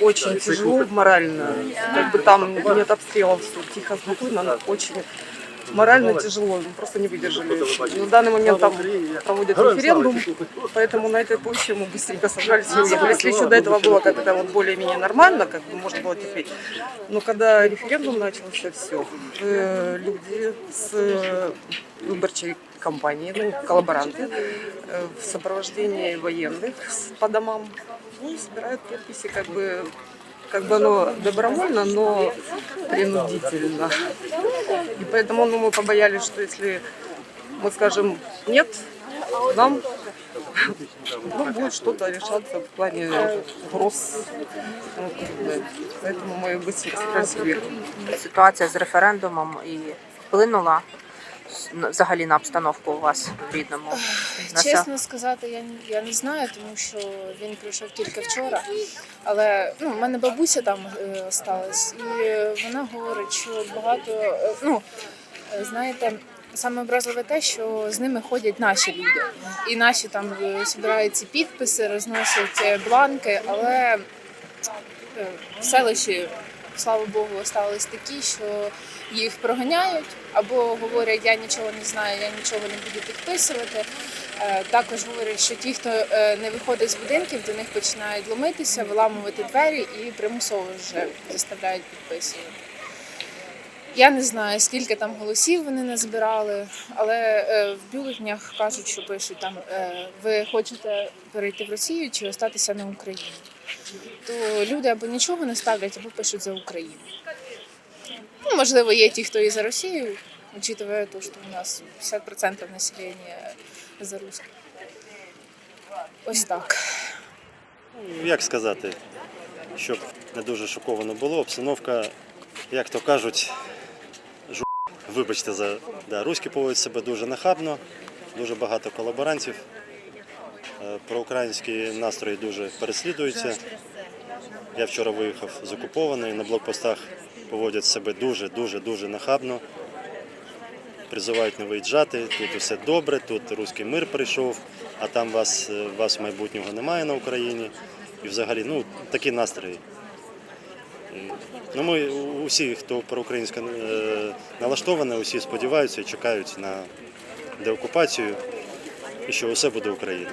очень тяжело морально. Как бы там нет обстрелов, все тихо, спокойно, но очень морально тяжело, просто не выдержали. На данный момент там проводят референдум, поэтому на этой почве мы быстренько собрались и уехали. Если еще до этого было как-то вот более-менее нормально, как бы можно было терпеть, но когда референдум начался, все, люди с э, выборчей компании, ну, коллаборанты, э, в сопровождении военных по домам, ну, собирают подписи, как бы как бы оно добровольно, но принудительно. И поэтому ну, мы побоялись, что если мы скажем нет, нам ну, будет что-то решаться в плане угроз. и тому подобное. Поэтому мы быстро собрались и уехали. Ситуація з референдумом і вплинула на- взагалі на обстановку у вас в рідному Чесно сказати, я, я не знаю, тому що він прийшов тільки вчора. Але ну, в мене бабуся там е, осталась, і вона говорить, що багато, е, ну е, знаєте, саме образливе те, що з ними ходять наші люди. І наші там збирають ці підписи, розносять бланки, але в селищі, слава Богу, остались такі, що їх проганяють або говорять, я нічого не знаю, я нічого не буду підписувати. Е, Також говорять, що ті, хто е, не виходить з будинків, до них починають ломитися, виламувати двері і примусово вже заставляють підписувати. Я не знаю, скільки там голосів вони назбирали, але е, в бюлетнях кажуть, що пишуть там ви хочете перейти в Росію чи остатися на Україні. То люди або нічого не ставлять, або пишуть за Україну. Ну, можливо, є ті, хто і за Росію, учитывая то, що у нас 50% населення за русских. Ось так. Ну, Як сказати, щоб не дуже шоковано було, обстановка, як то кажуть, жу... вибачте за да, руські поводять себе дуже нахабно, дуже багато колаборантів. Е, Проукраїнські настрої дуже переслідуються. Я вчора виїхав з окупованої, на блокпостах поводять себе дуже, дуже, дуже нахабно. Призивають не виїжджати, тут усе добре, тут руський мир прийшов, а там вас, е, вас майбутнього немає на Україні. І взагалі, ну, такі настрої. Ну, ми усі, хто проукраїнсько е, налаштовані, усі сподіваються і чекають на деокупацію і що усе буде Україна.